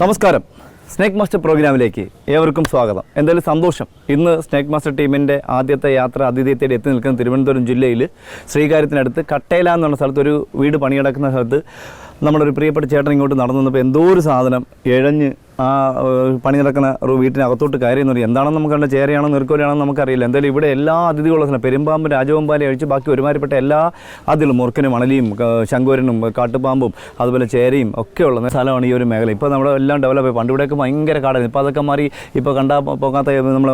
നമസ്കാരം. Snake master പ്രോഗ്രാമിലേക്ക് ഏവർക്കും സ്വാഗതം. എന്തായാലും സന്തോഷം. ഇന്ന് സ്നേക്ക് മാസ്റ്റർ ടീമിന്റെ ആദ്യത്തെ യാത്ര അതിഥിയെ തേടി എത്തി നിൽക്കുന്ന തിരുവനന്തപുരം ജില്ലയിൽ ശ്രീകാര്യത്തിനടുത്ത് കട്ടേല എന്ന് പറഞ്ഞ സ്ഥലത്ത് ഒരു വീട് പണിയടക്കുന്ന സ്ഥലത്ത് നമ്മുടെ ഒരു പ്രിയപ്പെട്ട ചേട്ടൻ ഇങ്ങോട്ട് നടന്നു വന്നപ്പോൾ എന്തോ ഒരു സാധനം ഇഴഞ്ഞ് ആ പണി നടക്കുന്ന ഒരു വീട്ടിനകത്തോട്ട് എന്ന് പറയും എന്താണെന്ന് നമുക്ക് കണ്ട ചേരയാണോ നിർക്കോലിയാണോ നമുക്കറിയില്ല. എന്തായാലും ഇവിടെ എല്ലാ അതിഥികളും സ്ഥലം പെരുമ്പാമ്പ് രാജവമ്പാലി അഴിച്ച് ബാക്കി ഒരുമാതിരിപ്പെട്ട എല്ലാ അതിലും മുറുക്കനും മണലിയും ശങ്കോരനും കാട്ടുപാമ്പും അതുപോലെ ചേരയും ഒക്കെ ഉള്ള സ്ഥലമാണ് ഈ ഒരു മേഖല. ഇപ്പോൾ നമ്മുടെ എല്ലാം ഡെവലപ്പ് പണ്ട് ഇവിടെയൊക്കെ ഭയങ്കര കാടായിരുന്നു. ഇപ്പോൾ അതൊക്കെ മാറി ഇപ്പോൾ കണ്ടാൽ പോകാത്ത നമ്മൾ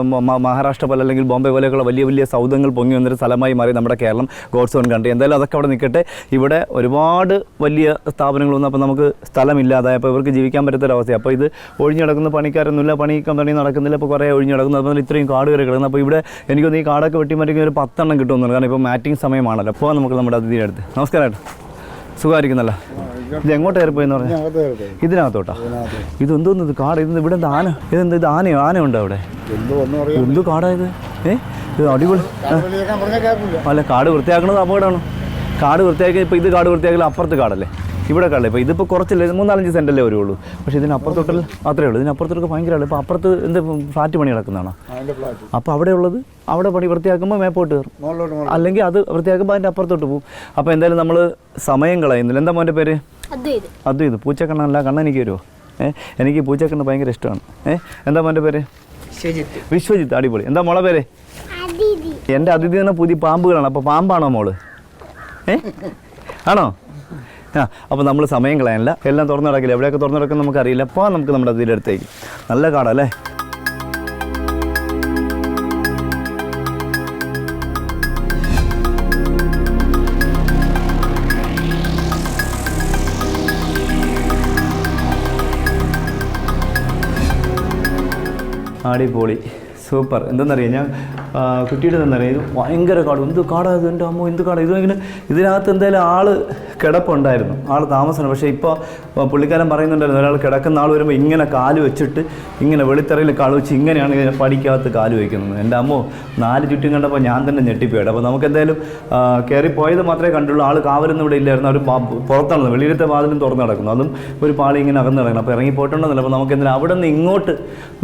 മഹാരാഷ്ട്ര പോലെ അല്ലെങ്കിൽ ബോംബെ പോലെയൊക്കെയുള്ള വലിയ വലിയ സൗധങ്ങൾ പൊങ്ങി വന്നൊരു സ്ഥലമായി മാറി നമ്മുടെ കേരളം ഗോഡ്സ് കണ്ടി എന്തായാലും അതൊക്കെ അവിടെ നിൽക്കട്ടെ ഇവിടെ ഒരുപാട് വലിയ സ്ഥാപനങ്ങൾ വന്നു അപ്പോൾ നമുക്ക് സ്ഥലമില്ലാതായപ്പോൾ ഇവർക്ക് ജീവിക്കാൻ പറ്റാത്തൊരവസ്ഥ അപ്പോൾ ഇത് ഒഴിഞ്ഞു കിടക്കുന്ന പണിക്കാരൊന്നുമില്ല പണി കമ്പനി നടക്കുന്നില്ല ഇപ്പോൾ കുറേ ഒഴിഞ്ഞു കിടക്കുന്നു അതുപോലെ ഇത്രയും കാട് കയറി കിടക്കുന്നു. അപ്പോൾ ഇവിടെ എനിക്കൊന്ന് ഈ കാടൊക്കെ വെട്ടി മാറ്റി ഒരു പത്തെണ്ണം കിട്ടുമെന്ന് കാരണം ഇപ്പോൾ മാറ്റിംഗ് സമയമാണല്ലോ. അപ്പോൾ നമുക്ക് നമ്മുടെ അതിഥിയുടെ അടുത്ത്. നമസ്കാരം സുഖമായിരിക്കുന്നല്ല? ഇത് എങ്ങോട്ട് കയറിപ്പോയെന്ന് പറഞ്ഞു? അകത്ത് കയറട്ടെ. ഇതിനകത്തോട്ടാ? ഇതെന്തോന്ന് ഇത് കാട്? ഇത് ഇവിടെ എന്താ ആന? ഇതെന്ത് ഇത് ആനയോ? ആനയുണ്ടോ അവിടെ? എന്തോ കാടായത് ഏ? ഇത് അടിപൊളി. പറഞ്ഞാൽ അല്ല കാട് വൃത്തിയാക്കണത് അപകടമാണ്. കാട് വൃത്തിയാക്കി ഇപ്പോൾ ഇത് കാട് വൃത്തിയാക്കി അപ്പുറത്ത് കാടല്ലേ? ഇവിടെ കാടല്ലേ ഇപ്പോൾ ഇതിപ്പോൾ കുറച്ചില്ല മൂന്നാലഞ്ച് സെന്റല്ലേ വരുള്ളൂ. പക്ഷേ ഇതിനപ്പുറത്തോട്ടല്ല മാത്രമേ ഉള്ളൂ. ഇതിനപ്പുറത്തൊക്കെ ഭയങ്കരമാണ് ഇപ്പോൾ അപ്പുറത്ത് എന്ത് ഫ്ലാറ്റ് പണി കിടക്കുന്നതാണോ അപ്പോൾ അവിടെ ഉള്ളത് അവിടെ പണി വൃത്തിയാക്കുമ്പോൾ മേപ്പോട്ട് കയറും. അല്ലെങ്കിൽ അത് വൃത്തിയാക്കുമ്പോൾ അതിന്റെ അപ്പുറത്തോട്ട് പോകും അപ്പോൾ എന്തായാലും നമ്മൾ സമയം കളയുന്നില്ല. എന്താ മോന്റെ പേര്? അദ്വൈത്. അതും ഇത് പൂച്ചക്കണ്ണല്ല കണ്ണ എനിക്ക് വരുമോ ഏഹ് എനിക്ക് പൂച്ചക്കണ്ണ് ഭയങ്കര ഇഷ്ടമാണ്. ഏഹ് എന്താ മോന്റെ പേര്? വിശ്വജിത്ത്. അടിപൊളി. എന്താ മോളെ പേര്? എന്റെ അതിഥി തന്നെ പുതിയ പാമ്പുകളാണ്. അപ്പോൾ പാമ്പാണോ മോൾ? ഏ? ആണോ? അപ്പോൾ നമ്മൾ സമയം കളയാനില്ല. എല്ലാം തുറന്നു കിടക്കില്ല? എവിടെയൊക്കെ തുറന്നു കിടക്കും നമുക്കറിയില്ല. അപ്പോൾ നമുക്ക് നമ്മുടെ അതിന്റെ നല്ല കാടല്ലേ അടിപൊളി. സൂപ്പർ. എന്തെന്നറിയാം ഞാൻ കുട്ടിയുടെ എന്താണെന്നറിയാം ഇത് ഭയങ്കര കാട്. എന്ത് കാടാ ഇത്? എന്റെ അമ്മ എന്ത് കാടാ? ഇത് ഇങ്ങനെ ഇതിനകത്ത് എന്തായാലും ആൾ കിടപ്പുണ്ടായിരുന്നു. ആൾ താമസമാണ് പക്ഷേ ഇപ്പോൾ പുള്ളിക്കാരൻ പറയുന്നുണ്ടായിരുന്നു ഒരാൾ കിടക്കുന്ന ആൾ വരുമ്പോൾ ഇങ്ങനെ കാൽ വെച്ചിട്ട് ഇങ്ങനെ വെളിത്തറയിൽ കാൽ വെച്ച് ഇങ്ങനെയാണ് ഇങ്ങനെ പടിക്കകത്ത് കാൽ വയ്ക്കുന്നത്. എന്റെ അമ്മോ നാല് ചുറ്റും കണ്ടപ്പോൾ ഞാൻ തന്നെ ഞെട്ടിപ്പോയിട്ട് അപ്പോൾ നമുക്ക് എന്തായാലും കയറിപ്പോയത് കയറി മാത്രമേ കണ്ടുള്ളൂ. ആൾ കാവലൊന്നും ഇവിടെ ഇല്ലായിരുന്നു. അവർ പുറത്താണ് വെളിയിലത്തെ വാതിലും തുറന്നു നടക്കുന്നു. അതും ഒരു പാളി ഇങ്ങനെ അകന്ന് കിടക്കണം അപ്പോൾ ഇറങ്ങി പോയിട്ടുണ്ടെന്നില്ല അപ്പോൾ നമുക്ക് എന്തായാലും അവിടെ നിന്ന് ഇങ്ങോട്ട്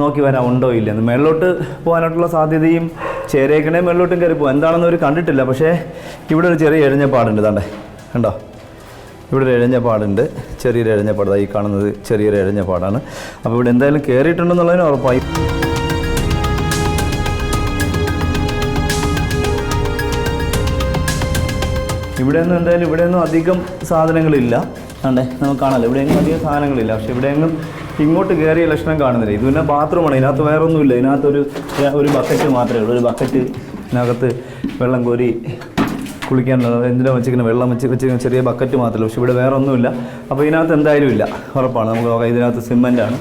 നോക്കി വരാൻ ഉണ്ടോ ഇല്ലെന്ന് മേളിലോട്ട് പോകാനായിട്ടുള്ള സാധ്യതയും ചേരേക്കണേ മേളിലോട്ടും കയറി പോകും. എന്താണെന്ന് അവർ കണ്ടിട്ടില്ല. പക്ഷേ ഇവിടെ ഒരു ചെറിയ എഴഞ്ഞപ്പാടുണ്ട് താണ്ടേ കണ്ടോ? ഇവിടെ ഒരു എഴഞ്ഞപ്പാടുണ്ട് ചെറിയൊരു എഴഞ്ഞ ദാ ഈ കാണുന്നത് ചെറിയൊരു എഴഞ്ഞപ്പാടാണ് അപ്പോൾ ഇവിടെ എന്തായാലും കയറിയിട്ടുണ്ടെന്നുള്ളതിന് ഉറപ്പായി ഇവിടെ ഇവിടെയൊന്നും എന്തായാലും ഇവിടെ നിന്നും അധികം സാധനങ്ങളില്ല. ആണ്ടേ നമുക്ക് കാണാമല്ലോ ഇവിടെയെങ്കിലും അധികം സാധനങ്ങളില്ല. പക്ഷെ ഇവിടെയെങ്കിലും ഇങ്ങോട്ട് കയറിയ ലക്ഷണം കാണുന്നില്ല. ഇത് പിന്നെ ബാത്റൂമാണ്. ഇതിനകത്ത് വേറെ ഒന്നുമില്ല ഇതിനകത്ത് ഒരു ഒരു ബക്കറ്റ് മാത്രമേ ഉള്ളൂ. ഒരു ബക്കറ്റ് ഇതിനകത്ത് വെള്ളം കോരി കുളിക്കാനുള്ള എന്തിനാ വെച്ചിരിക്കുന്ന? വെള്ളം വെച്ച് വെച്ചിരിക്കുന്ന ചെറിയ ബക്കറ്റ് മാത്രമേ പക്ഷേ ഇവിടെ വേറെ ഒന്നുമില്ല. അപ്പോൾ ഇതിനകത്ത് എന്തായാലും ഇല്ല. ഉറപ്പാണ്. നമുക്ക് നോക്കാം. ഇതിനകത്ത് സിമെന്റാണ്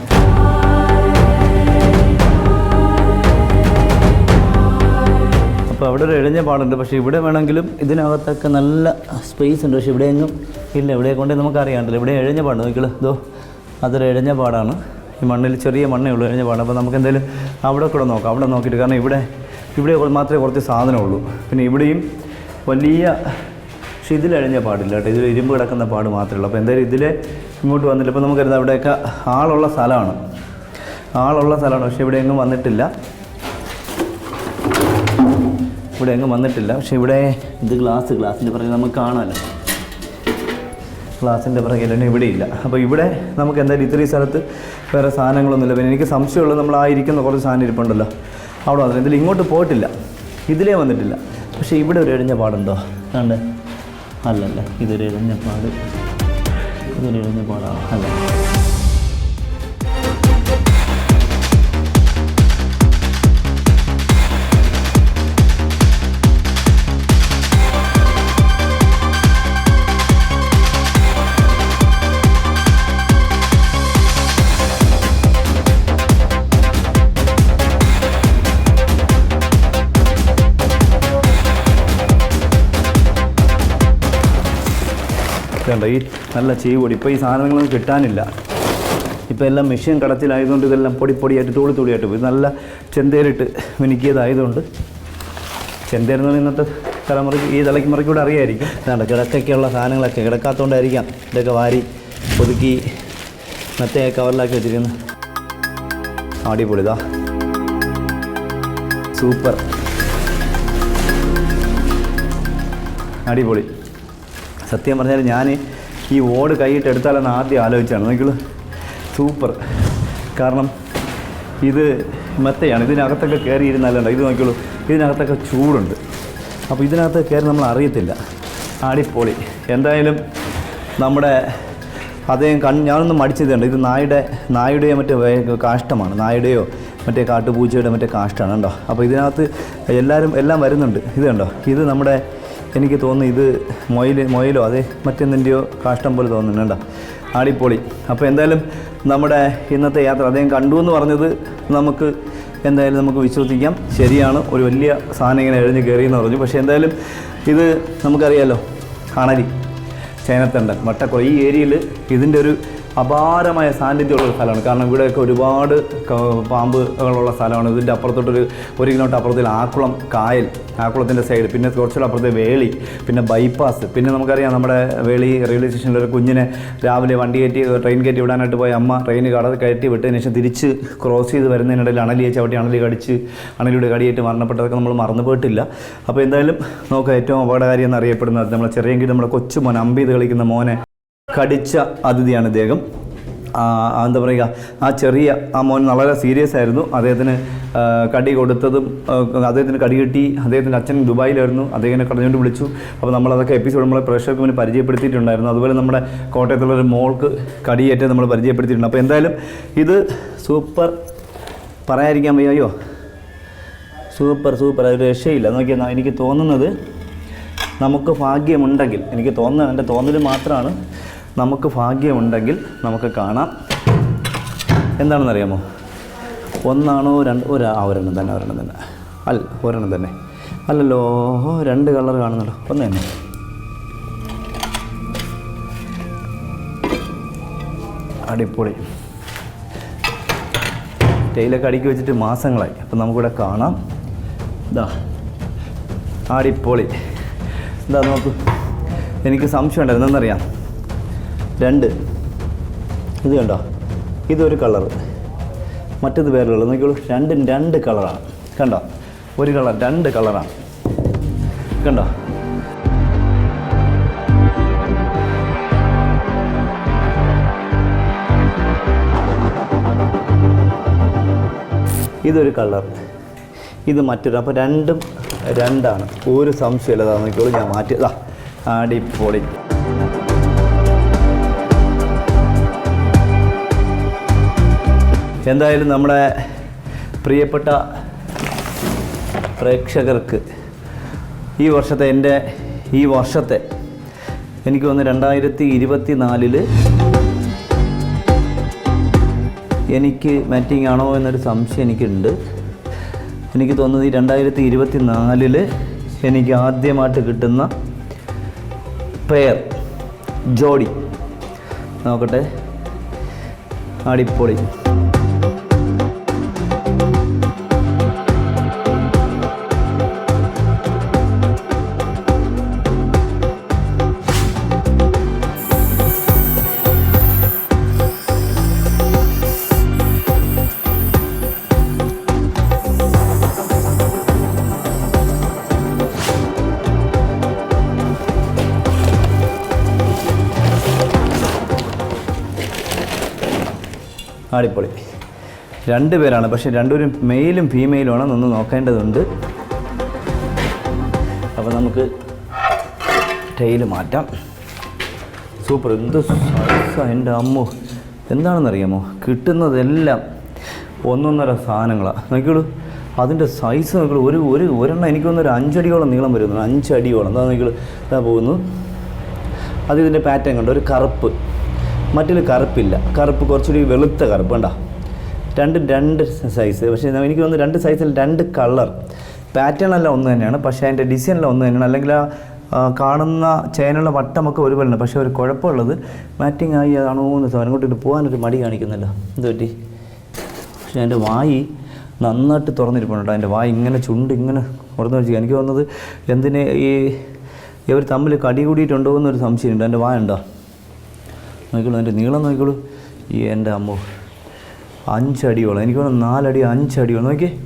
അപ്പോൾ അവിടെ ഒരു എഴിഞ്ഞ പാടുണ്ട്. പക്ഷേ ഇവിടെ വേണമെങ്കിലും ഇതിനകത്തൊക്കെ നല്ല സ്പേസ് ഉണ്ട്. പക്ഷേ ഇവിടെയെങ്ങും ഇല്ല. ഇവിടെ കൊണ്ടേ നമുക്ക് അറിയാണ്ടല്ലോ ഇവിടെ എഴിഞ്ഞ പാട് നോക്കിയാലോ ഇതോ അതൊരു എഴിഞ്ഞ പാടാണ്. ഈ മണ്ണിൽ ചെറിയ മണ്ണേ ഉള്ളൂ എഴിഞ്ഞ പാട് അപ്പോൾ നമുക്ക് എന്തായാലും അവിടെ കൂടെ നോക്കാം. അവിടെ നോക്കിയിട്ട്. കാരണം ഇവിടെ ഇവിടെ മാത്രമേ കുറച്ച് സാധനമുള്ളൂ. പിന്നെ ഇവിടെയും വലിയ പക്ഷേ ഇതിൽ എഴഞ്ഞ പാടില്ല കേട്ടോ. ഇതിൽ ഇരുമ്പ് കിടക്കുന്ന പാട് മാത്രമേ ഉള്ളൂ. അപ്പോൾ എന്തായാലും ഇതിൽ ഇങ്ങോട്ട് വന്നില്ല. ഇപ്പോൾ നമുക്കറിയാം അവിടെയൊക്കെ ആളുള്ള സ്ഥലമാണ്. ആളുള്ള സ്ഥലമാണ്. പക്ഷേ ഇവിടെ എങ്ങും വന്നിട്ടില്ല. ഇവിടെ എങ്ങും വന്നിട്ടില്ല. പക്ഷേ ഇവിടെ ഇത് ഗ്ലാസ് ഗ്ലാസിന്റെ പുറകെ നമുക്ക് കാണാമല്ലോ. ഗ്ലാസിന്റെ പുറകിലാണ് ഇവിടെ ഇല്ല. അപ്പോൾ ഇവിടെ നമുക്ക് എന്തായാലും ഇത്രയും സ്ഥലത്ത് വേറെ സാധനങ്ങളൊന്നുമില്ല. പിന്നെ എനിക്ക് സംശയമുള്ളത് നമ്മൾ ആ ഇരിക്കുന്ന കുറച്ച് സാധനം ഇരിപ്പുണ്ടല്ലോ. അവിടെ വന്നില്ല ഇതിൽ ഇങ്ങോട്ട് പോയിട്ടില്ല. ഇതിലേ വന്നിട്ടില്ല. പക്ഷേ ഇവിടെ ഒരു എഴിഞ്ഞ പാടുണ്ടോ? കണ്ട്. അല്ലല്ല ഇതൊരു എഴിഞ്ഞ പാട്. ഇതൊരു എഴിഞ്ഞ പാടാണ് അല്ല. ഇതുണ്ട് ഈ നല്ല ചീവൊടി. ഇപ്പോൾ ഈ സാധനങ്ങളൊന്നും കിട്ടാനില്ല. ഇപ്പോൾ എല്ലാം മെഷീൻ കടത്തിലായതുകൊണ്ട് ഇതെല്ലാം പൊടി പൊടിയായിട്ട് തൂളി തൂളിയായിട്ട് പോയി. നല്ല ചെന്തേരിട്ട് മിനുക്കിയതായതുകൊണ്ട്. ചെന്തേരെന്ന് പറഞ്ഞാൽ ഇന്നത്തെ തലമുറയ്ക്ക് ഈ തലമുറയ്ക്ക് കൂടെ അറിയായിരിക്കും. അതാണ് കിടക്കൊക്കെയുള്ള സാധനങ്ങളൊക്കെ കിടക്കാത്തതുകൊണ്ടായിരിക്കാം ഇതൊക്കെ വാരി ഒതുക്കി മറ്റേ കവറിലാക്കി വെച്ചിരിക്കുന്നു അടിപൊളിതാ സൂപ്പർ. അടിപൊളി. സത്യം പറഞ്ഞാൽ ഞാൻ ഈ ഓട് കൈയിട്ട് എടുത്താലെന്ന് ആദ്യം ആലോചിച്ചാണ്. നിങ്ങൾ സൂപ്പർ. കാരണം ഇത് മെത്തയാണ്. ഇതിനകത്തൊക്കെ കയറി ഇരുന്നാലുണ്ട് ഇത് നോക്കിയുള്ളൂ ഇതിനകത്തൊക്കെ ചൂടുണ്ട്. അപ്പോൾ ഇതിനകത്ത് കയറി നമ്മൾ അറിയത്തില്ല. അടിപൊളി. എന്തായാലും നമ്മുടെ അദ്ദേഹം കൺ ഞാനൊന്ന് മടിച്ചതുണ്ട്. ഇത് നായുടെ നായുടെയോ മറ്റേ കാഷ്ടമാണ്. നായുടെയോ മറ്റേ കാട്ടുപൂച്ചയുടെ മറ്റേ കാഷ്ടമാണ് കേട്ടോ അപ്പോൾ ഇതിനകത്ത് എല്ലാവരും എല്ലാം വരുന്നുണ്ട്. ഇത് കണ്ടോ? ഇത് നമ്മുടെ എനിക്ക് തോന്നുന്നു ഇത് മൊയിൽ മൊയിലോ അതെ മറ്റെന്തിന്റെയോ കാഷ്ടം പോലെ തോന്നുന്നുണ്ട് ആടിപ്പൊളി. അപ്പോൾ എന്തായാലും നമ്മുടെ ഇന്നത്തെ യാത്ര അദ്ദേഹം കണ്ടു എന്ന് പറഞ്ഞത് നമുക്ക് എന്തായാലും നമുക്ക് വിശ്വസിക്കാം. ശരിയാണ്. ഒരു വലിയ സാധനം ഇങ്ങനെ എഴുതി കയറിയെന്ന് പറഞ്ഞു. പക്ഷേ എന്തായാലും ഇത് നമുക്കറിയാലോ അണലി ചേനത്തണ്ടൻ വട്ടക്കുളം. ഈ ഏരിയയിൽ ഇതിന്റെ ഒരു അപാരമായ സാന്നിധ്യമുള്ള സ്ഥലമാണ്. കാരണം ഇവിടെയൊക്കെ ഒരുപാട് പാമ്പുകളുള്ള സ്ഥലമാണ്. ഇതിന്റെ അപ്പുറത്തോട്ടൊരു ഒരു കിലോമീറ്റർ അപ്പുറത്തിൽ ആക്കുളം കായൽ ആക്കുളത്തിന്റെ സൈഡ് പിന്നെ കുറച്ചുകൂടെ അപ്പുറത്തെ വേളി പിന്നെ ബൈപ്പാസ് പിന്നെ നമുക്കറിയാം നമ്മുടെ വേളി റെയിൽവേ സ്റ്റേഷനിൽ ഒരു കുഞ്ഞിനെ രാവിലെ വണ്ടി കയറ്റി ട്രെയിൻ കയറ്റി വിടാനായിട്ട് പോയ അമ്മ ട്രെയിൻ കട കയറ്റി വിട്ടതിന് ശേഷം തിരിച്ച് ക്രോസ് ചെയ്ത് വരുന്നതിനിടയിൽ അണലിയെ ചവിട്ടി അണലി കടിച്ച് അണലിയുടെ കടിയേറ്റ് മരണപ്പെട്ടതൊക്കെ നമ്മൾ മറന്നു പോയിട്ടില്ല. അപ്പോൾ എന്തായാലും നമുക്ക് ഏറ്റവും അപകടകാരി എന്നറിയപ്പെടുന്നത് നമ്മളെ ചെറിയെങ്കിലും നമ്മുടെ കൊച്ചു മോൻ അമ്പീത് കളിക്കുന്ന മോനെ കടിച്ച അതിഥിയാണ് ഇദ്ദേഹം. എന്താ പറയുക ആ ചെറിയ ആ മോൻ വളരെ സീരിയസ് ആയിരുന്നു. അദ്ദേഹത്തിന് കടി കൊടുത്തതും അദ്ദേഹത്തിന് കടി കിട്ടി. അദ്ദേഹത്തിന്റെ അച്ഛൻ ദുബായിലായിരുന്നു. അദ്ദേഹത്തിനെ കടഞ്ഞുകൊണ്ട് വിളിച്ചു. അപ്പോൾ നമ്മളതൊക്കെ എപ്പിസോഡ് നമ്മളെ പ്രേക്ഷകർക്ക് മുന്നിൽ പരിചയപ്പെടുത്തിയിട്ടുണ്ടായിരുന്നു. അതുപോലെ നമ്മുടെ കോട്ടയത്തുള്ളൊരു മോൾക്ക് കടിയേറ്റ് നമ്മൾ പരിചയപ്പെടുത്തിയിട്ടുണ്ട്. അപ്പോൾ എന്തായാലും ഇത് സൂപ്പർ പറയാതിരിക്കാൻ വയ്യോ. സൂപ്പർ സൂപ്പർ അത് രക്ഷയില്ല. നോക്കിയാൽ എനിക്ക് തോന്നുന്നത് നമുക്ക് ഭാഗ്യമുണ്ടെങ്കിൽ എനിക്ക് തോന്നുന്നത് എന്റെ തോന്നൽ മാത്രമാണ്. നമുക്ക് ഭാഗ്യമുണ്ടെങ്കിൽ നമുക്ക് കാണാം. എന്താണെന്നറിയാമോ? ഒന്നാണോ രണ്ട് ഒരു ഒരെണ്ണം തന്നെ ഒരെണ്ണം തന്നെ. അല്ല ഒരെണ്ണം തന്നെ. അല്ലല്ലോ രണ്ട് കളർ കാണുന്നുണ്ടോ? ഒന്ന് തന്നെ. അടിപൊളി. തേയിലൊക്കെ അടുക്കി വെച്ചിട്ട് മാസങ്ങളായി. അപ്പം നമുക്കിവിടെ കാണാം. ഇതാ അടിപൊളി. എന്താ നോക്കൂ. എനിക്ക് സംശയം ഉണ്ടായിരുന്നു എന്നറിയാം രണ്ട്. ഇത് കണ്ടോ? ഇതൊരു കളറ് മറ്റത് വേറെ കളർ നോക്കിയോളൂ രണ്ടും രണ്ട് കളറാണ് കണ്ടോ? ഒരു കളർ രണ്ട് കളറാണ് കണ്ടോ? ഇതൊരു കളർ ഇത് മറ്റൊരു. അപ്പോൾ രണ്ടും രണ്ടാണ്. ഒരു സംശയമില്ല നോക്കിയുള്ളൂ നോക്കിയോളൂ ഞാൻ മാറ്റിയതാ അടിപൊളി. എന്തായാലും നമ്മുടെ പ്രിയപ്പെട്ട പ്രേക്ഷകർക്ക് ഈ വർഷത്തെ എന്റെ ഈ വർഷത്തെ എനിക്ക് വന്ന് രണ്ടായിരത്തി ഇരുപത്തി നാലിൽ എനിക്ക് മാറ്റിംഗ് ആണോ എന്നൊരു സംശയം എനിക്കുണ്ട്. എനിക്ക് തോന്നുന്നത് ഈ രണ്ടായിരത്തി ഇരുപത്തി നാലിൽ എനിക്ക് ആദ്യമായിട്ട് കിട്ടുന്ന പെയർ ജോഡി. നോക്കട്ടെ. അടിപൊളി. അടിപൊളി. രണ്ട് പേരാണ് പക്ഷേ രണ്ടുപേരും മെയിലും ഫീമെയിലും ആണ് ഒന്ന് നോക്കേണ്ടതുണ്ട്. അപ്പോൾ നമുക്ക് ടൈൽ മാറ്റാം. സൂപ്പർ എന്ത് എന്റെ അമ്മു. എന്താണെന്നറിയാമോ? കിട്ടുന്നതെല്ലാം ഒന്നൊന്നര സാധനങ്ങളാണ് നോക്കിയോളൂ അതിന്റെ സൈസ് നോക്കിയോളൂ ഒരു ഒരു ഒരെണ്ണം എനിക്കൊന്ന് ഒരു അഞ്ചടിയോളം നീളം വരുന്നു. അഞ്ചടിയോളം. എന്താ നോക്കിയോളൂ ഇതാ പോകുന്നു. അത് ഇതിന്റെ പാറ്റേൺ കണ്ടു? ഒരു കറുപ്പ്. മറ്റൊരു കറുപ്പില്ല. കറുപ്പ് കുറച്ചുകൂടി വെളുത്ത കറുപ്പ് കണ്ടോ. രണ്ട് രണ്ട് സൈസ് പക്ഷേ എനിക്ക് തോന്നുന്നു രണ്ട് സൈസിൽ രണ്ട് കളർ പാറ്റേൺ എല്ലാം ഒന്ന് തന്നെയാണ്. പക്ഷേ അതിന്റെ ഡിസൈനെല്ലാം ഒന്ന് തന്നെയാണ്. അല്ലെങ്കിൽ ആ കാണുന്ന ചേനുള്ള വട്ടമൊക്കെ ഒരുപോലെയാണ് പക്ഷേ ഒരു കുഴപ്പമുള്ളത് മാറ്റിങ് ആയി അതാണോ എന്ന് തോന്നുന്നു ഇട്ട് പോകാനൊരു മടി കാണിക്കുന്നില്ല. എന്ത് പറ്റി? പക്ഷേ എന്റെ വായി നന്നായിട്ട് തുറന്നിരിപ്പുണ്ട് എന്റെ വായി ഇങ്ങനെ ചുണ്ട് ഇങ്ങനെ തുറന്നു വെച്ചിരിക്കുക എനിക്ക് തോന്നുന്നത് എന്തിനെ ഈ ഇവർ തമ്മിൽ കടി കൂടിയിട്ടുണ്ടോ എന്നൊരു സംശയമുണ്ട്. എന്റെ വായ ഉണ്ടോ നോക്കിക്കോളൂ എന്റെ നീളം നോക്കിക്കോളൂ. ഈ എന്റെ അമ്മ അഞ്ചടിയോളം. എനിക്ക് വേണം നാലടി അഞ്ചടിയോളം. നോക്കിയേ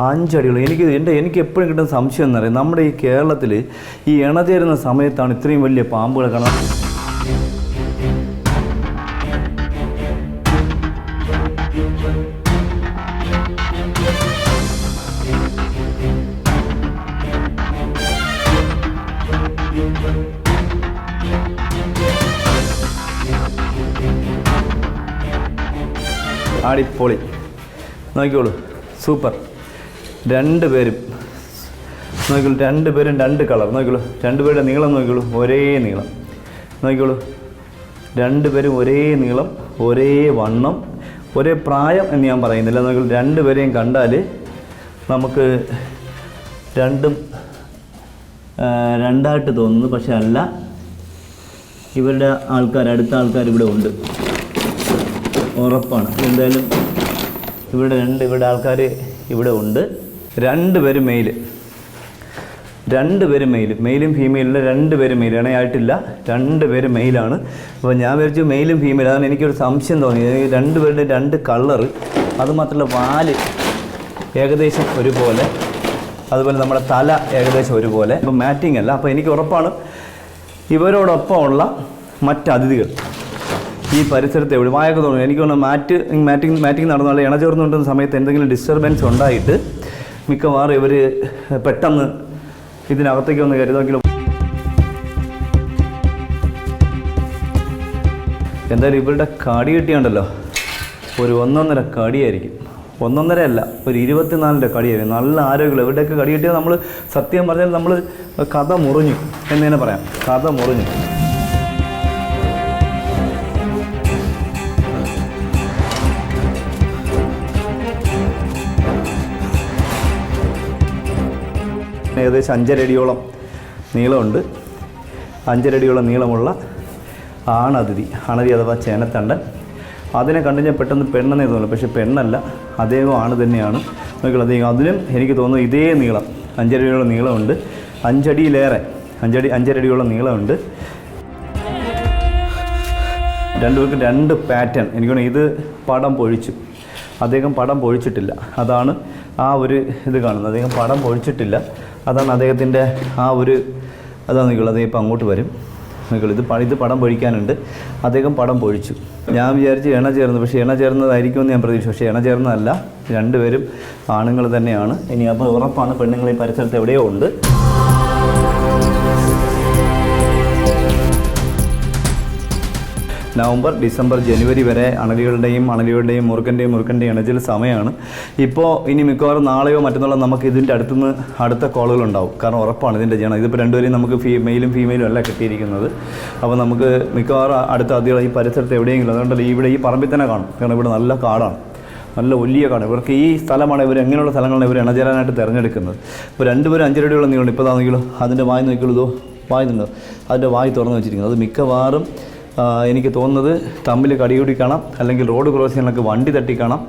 അഞ്ചടിയോളം. എനിക്ക് എന്റെ എനിക്ക് എപ്പോഴും കിട്ടുന്ന സംശയം എന്നറിയാം നമ്മുടെ ഈ കേരളത്തിൽ ഈ ഇണചേരുന്ന സമയത്താണ് ഇത്രയും വലിയ പാമ്പുകളെ കാണാൻ ആടിപ്പൊളി നോക്കിക്കോളൂ. സൂപ്പർ. രണ്ട് പേരും. നോക്കിക്കോളൂ രണ്ട് പേരും രണ്ട് കളർ. നോക്കിക്കോളൂ രണ്ട് പേരുടെ നീളം നോക്കിക്കോളൂ ഒരേ നീളം. നോക്കിക്കോളൂ രണ്ട് പേരും ഒരേ നീളം ഒരേ വണ്ണം ഒരേ പ്രായം എന്ന് ഞാൻ പറയുന്നില്ല. നോക്കിക്കോളൂ രണ്ട് പേരെയും കണ്ടാൽ നമുക്ക് രണ്ടും രണ്ടായിട്ട് തോന്നുന്നു. പക്ഷെ അല്ല ഇവരുടെ ആൾക്കാർ അടുത്ത ആൾക്കാർ ഇവിടെ ഉണ്ട്. ഉറപ്പാണ്. എന്തായാലും ഇവിടെ രണ്ട് ഇവിടെ ആൾക്കാർ ഇവിടെ ഉണ്ട്. രണ്ട് പേര് മെയിൽ രണ്ട് പേര് മെയിൽ മെയിലും ഫീമെയിലും രണ്ട് പേര് മെയിൽ ഇണയായിട്ടില്ല രണ്ട് പേര് മെയിലാണ് അപ്പോൾ ഞാൻ വിചാരിച്ചു മെയിലും ഫീമെയിലും അതാണ് എനിക്കൊരു സംശയം തോന്നി. രണ്ട് പേരുടെ രണ്ട് കളറ് അതുമാത്രമല്ല വാൽ ഏകദേശം ഒരുപോലെ. അതുപോലെ നമ്മുടെ തല ഏകദേശം ഒരുപോലെ. അപ്പോൾ മാറ്റിംഗ് അല്ല. അപ്പോൾ എനിക്ക് ഉറപ്പാണ് ഇവരോടൊപ്പമുള്ള മറ്റ് അതിഥികൾ ഈ പരിസരത്ത് എവിടെ? വായൊക്കെ തോന്നുന്നു എനിക്ക് മാറ്റിങ് മാറ്റിങ് മാറ്റിംഗ് നടന്നാൽ ഇണചേർന്നുകൊണ്ടുന്ന സമയത്ത് എന്തെങ്കിലും ഡിസ്റ്റർബൻസ് ഉണ്ടായിട്ട് മിക്കവാറും ഇവർ പെട്ടെന്ന് ഇതിനകത്തേക്ക് ഒന്ന് കരുതെങ്കിലും എന്തായാലും ഇവരുടെ കടി കിട്ടിയുണ്ടല്ലോ. ഒരു ഒന്നൊന്നര കടിയായിരിക്കും. ഒന്നൊന്നര അല്ല ഒരു ഇരുപത്തിനാലിന്റെ കടിയായിരിക്കും. നല്ല ആരോഗ്യം ഇവരുടെയൊക്കെ കടി കിട്ടിയാൽ നമ്മൾ സത്യം പറഞ്ഞാൽ നമ്മൾ കഥ മുറിഞ്ഞു. എന്ന് തന്നെ പറയാം. കഥ മുറിഞ്ഞു. ഏകദേശം അഞ്ചരടിയോളം നീളമുണ്ട്. അഞ്ചരടിയോളം നീളമുള്ള ആണതിഥി അണതി അഥവാ ചേനത്തണ്ടൻ. അതിനെ കണ്ടു ഞാൻ പെട്ടെന്ന് പെണ്ണെന്നേ തോന്നുന്നു പക്ഷേ പെണ്ണല്ല അദ്ദേഹം ആണ് തന്നെയാണ്. നോക്കിയുള്ള അദ്ദേഹം അതിനും എനിക്ക് തോന്നുന്നു ഇതേ നീളം അഞ്ചരടിയോളം നീളമുണ്ട്. അഞ്ചടിയിലേറെ അഞ്ചടി അഞ്ചരടിയോളം നീളമുണ്ട്. രണ്ടുപേർക്കും രണ്ട് പാറ്റേൺ. എനിക്ക് ഇത് പടം പൊഴിച്ചു. അദ്ദേഹം പടം പൊഴിച്ചിട്ടില്ല. അതാണ് ആ ഒരു ഇത് കാണുന്നത്. അദ്ദേഹം പടം പൊഴിച്ചിട്ടില്ല. അതാണ് അദ്ദേഹത്തിന്റെ ആ ഒരു അതാണ് നിങ്ങൾ അദ്ദേഹം ഇപ്പം അങ്ങോട്ട് വരും. നിൽക്കുള്ളൂ ഇത് ഇത് പടം പൊഴിക്കാനുണ്ട്. അദ്ദേഹം പടം പൊഴിച്ചു. ഞാൻ വിചാരിച്ച് എണ ചേർന്നു പക്ഷേ എണ ചേർന്നതായിരിക്കുമെന്ന് ഞാൻ പ്രതീക്ഷിച്ചു. പക്ഷേ എണ ചേർന്നതല്ല. രണ്ടുപേരും ആണുങ്ങൾ തന്നെയാണ്. ഇനി അപ്പോൾ ഉറപ്പാണ് പെണ്ണുങ്ങൾ ഈ പരിസരത്ത് എവിടെയോ ഉണ്ട്. നവംബർ ഡിസംബർ ജനുവരി വരെ അണലികളുടെയും അണലികളുടെയും മുറുക്കന്റെയും മുറുക്കന്റെയും ഇണച്ചിൽ സമയമാണ്. ഇപ്പോൾ ഇനി മിക്കവാറും നാളെയോ മറ്റന്നാളോ നമുക്ക് ഇതിന്റെ അടുത്തുനിന്ന് അടുത്ത കോളുകളുണ്ടാവും കാരണം ഉറപ്പാണ് ഇതിന്റെ ചെയ്യണം ഇതിപ്പോൾ രണ്ടുപേരും നമുക്ക് ഫീമെയിലും ഫീമെയിലും അല്ല കിട്ടിയിരിക്കുന്നത്. അപ്പോൾ നമുക്ക് മിക്കവാറും അടുത്ത അതികൾ ഈ പരിസരത്ത് എവിടെയെങ്കിലും അതുകൊണ്ട് ഇവിടെ ഈ പറമ്പിൽ തന്നെ കാണും. കാരണം ഇവിടെ നല്ല കാടാണ്. നല്ല വലിയ കാട്. ഇവർക്ക് ഈ സ്ഥലമാണ് ഇവർ എങ്ങനെയുള്ള സ്ഥലങ്ങളാണ് ഇവർ ഇണചേരാനായിട്ട് തിരഞ്ഞെടുക്കുന്നത്. ഇപ്പോൾ രണ്ടുപേരും അഞ്ചരടിയോളം നീളം ഇപ്പോൾ താണെങ്കിലോ അതിന്റെ വായി നോക്കിയുള്ളതോ ഇതോ വായി നിന്നോ. അതിന്റെ വായി തുറന്നു വെച്ചിരിക്കുന്നത് അത് മിക്കവാറും എനിക്ക് തോന്നുന്നത് തമ്മിൽ കടികൂടി അല്ലെങ്കിൽ റോഡ് ക്രോസ് ചെയ്യാനൊക്കെ വണ്ടി തട്ടി കാണാം.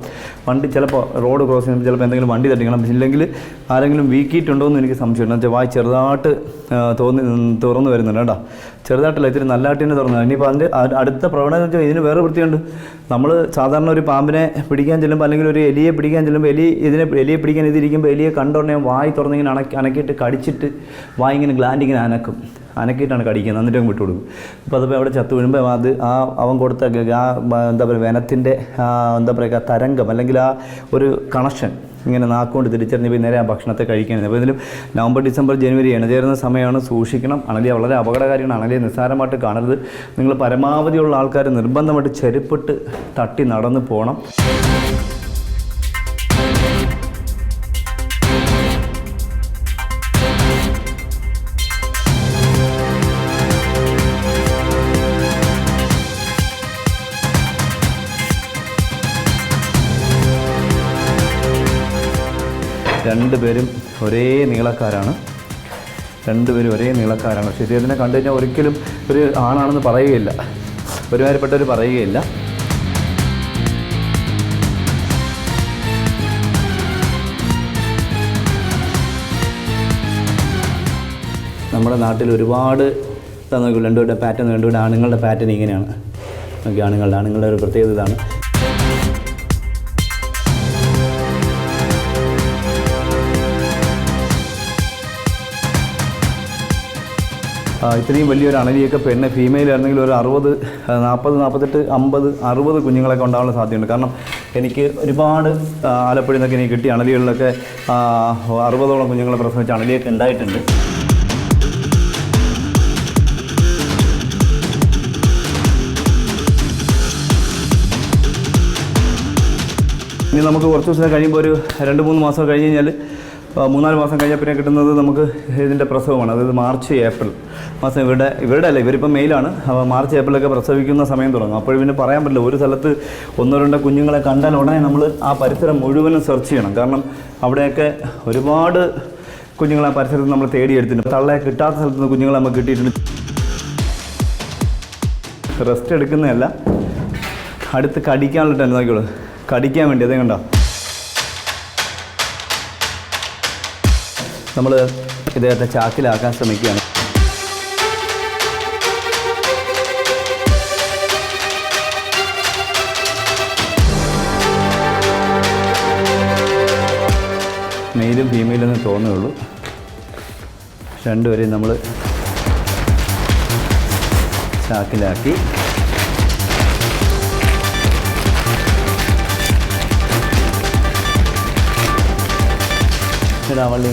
വണ്ടി ചിലപ്പോൾ റോഡ് ക്രോസ് ചെയ്യുമ്പോൾ ചിലപ്പോൾ എന്തെങ്കിലും വണ്ടി തട്ടി കാണാം. ഇല്ലെങ്കിൽ ആരെങ്കിലും വീക്കിയിട്ടുണ്ടോ എന്ന് എനിക്ക് സംശയമുണ്ട്. എന്നുവെച്ചാൽ വായി ചെറുതായിട്ട് തോന്നി തുറന്നു വരുന്നുണ്ട് കേട്ടോ. ചെറുതായിട്ടല്ല ഇത്തിരി നല്ലതായിട്ട് തന്നെ തുറന്നു ഇനിയിപ്പോൾ അതിന്റെ അടുത്ത പ്രവണത വെച്ചാൽ ഇതിന് വേറെ വൃത്തിയുണ്ട്. നമ്മൾ സാധാരണ ഒരു പാമ്പിനെ പിടിക്കാൻ ചെല്ലുമ്പോൾ അല്ലെങ്കിൽ ഒരു എലിയെ പിടിക്കാൻ ചെല്ലുമ്പോൾ എലി ഇതിനെ എലിയെ പിടിക്കാൻ ഇതിരിക്കുമ്പോൾ എലിയെ കണ്ടോടനെ വായി തുറന്നിങ്ങനെ അണക്കി അനക്കിയിട്ട് കടിച്ചിട്ട് വായി ഇങ്ങനെ ഗ്ലാൻഡ് ഇങ്ങനെ അനക്കും. അനക്കിയിട്ടാണ് കടിക്കുന്നത്. എന്നിട്ട് വിട്ടു കൊടുക്കും. അപ്പോൾ അതിപ്പോൾ അവിടെ ചത്തു വീഴുമ്പോൾ അത് ആ അവൻ കൊടുത്ത ആ എന്താ പറയുക വനത്തിന്റെ എന്താ പറയുക തരംഗം അല്ലെങ്കിൽ ആ ഒരു കണക്ഷൻ ഇങ്ങനെ നാക്കുകൊണ്ട് തിരിച്ചറിഞ്ഞ് പിന്നെ നേരെ ആ ഭക്ഷണത്തെ കഴിക്കുന്നത് അപ്പോൾ ഇതിലും നവംബർ ഡിസംബർ ജനുവരി ഇണചേരുന്ന സമയമാണ് സൂക്ഷിക്കണം. അണലിയ വളരെ അപകടകാരിയാണ്. അണലിയെ നിസ്സാരമായിട്ട് കാണരുത്. നിങ്ങൾ പരമാവധിയുള്ള ആൾക്കാർ നിർബന്ധമായിട്ട് ചെരുപ്പിട്ട് തട്ടി നടന്ന് പോകണം രണ്ടുപേരും ഒരേ നീളക്കാരാണ്. രണ്ടുപേരും ഒരേ നീളക്കാരാണ്. പക്ഷേ ഇദ്ദേഹത്തിനെ കണ്ടു കഴിഞ്ഞാൽ ഒരിക്കലും ഒരു ആണാണെന്ന് പറയുകയില്ല. ഒരുമാരിപ്പെട്ടവർ പറയുകയില്ല. നമ്മുടെ നാട്ടിൽ ഒരുപാട് നോക്കില്ല രണ്ടുപേരുടെ പാറ്റേൺ രണ്ടുപേരുടെ ആണുങ്ങളുടെ പാറ്റേൺ ഇങ്ങനെയാണ്. ഓക്കെ ആണുങ്ങളുടെ ആണുങ്ങളുടെ ഒരു പ്രത്യേകത ഇതാണ്. ഇത്രയും വലിയൊരു അണലിയൊക്കെ പെണ്ണ് ഫീമെയിൽ ആയിരുന്നെങ്കിൽ ഒരു അറുപത് നാൽപ്പത് നാൽപ്പത്തെട്ട് അമ്പത് അറുപത് കുഞ്ഞുങ്ങളൊക്കെ ഉണ്ടാവാനുള്ള സാധ്യതയുണ്ട്. കാരണം എനിക്ക് ഒരുപാട് ആലപ്പുഴയിൽ നിന്നൊക്കെ എനിക്ക് കിട്ടിയ അണലികളിലൊക്കെ അറുപതോളം കുഞ്ഞുങ്ങളെ പ്രസവിച്ച അണലിയൊക്കെ ഉണ്ടായിട്ടുണ്ട്. ഇനി നമുക്ക് കുറച്ച് ദിവസം കഴിയുമ്പോൾ ഒരു രണ്ട് മൂന്ന് മാസം കഴിഞ്ഞ് കഴിഞ്ഞാൽ മൂന്നാൽ മാസം കഴിഞ്ഞാൽ പിന്നെ കിട്ടുന്നത് നമുക്ക് ഇതിന്റെ പ്രസവമാണ്. അതായത് മാർച്ച് ഏപ്രിൽ. മാസം ഇവിടെ ഇവരുടെ അല്ല ഇവരിപ്പോൾ മെയിലാണ്. അപ്പോൾ മാർച്ച് ഏപ്രിലൊക്കെ പ്രസവിക്കുന്ന സമയം തുടങ്ങും. അപ്പോൾ പിന്നെ പറയാൻ പറ്റില്ല ഒരു സ്ഥലത്ത് ഒന്നോ രണ്ടോ കുഞ്ഞുങ്ങളെ കണ്ടാൽ ഉടനെ നമ്മൾ ആ പരിസരം മുഴുവനും സെർച്ച് ചെയ്യണം. കാരണം അവിടെയൊക്കെ ഒരുപാട് കുഞ്ഞുങ്ങളെ പരിസരത്ത് നമ്മൾ തേടിയെടുത്തിട്ടുണ്ട്. തള്ളയെ കിട്ടാത്ത സ്ഥലത്ത് നിന്ന് കുഞ്ഞുങ്ങളെ നമുക്ക് കിട്ടിയിട്ടുണ്ട്. റെസ്റ്റ് എടുക്കുന്നതല്ല അടുത്ത് കടിക്കാനുള്ള ടെൻ നോക്കിയോളൂ കടിക്കാൻ വേണ്ടി അതേ കണ്ടോ? നമ്മൾ ഇദ്ദേഹത്തെ ചാക്കിലാക്കാൻ ശ്രമിക്കുകയാണ്. മെയിലും ഫീമെയിലും എന്ന് തോന്നുകയുള്ളൂ രണ്ടുപേരെയും നമ്മൾ ചാക്കിലാക്കി. ഇടാൻ വള്ളി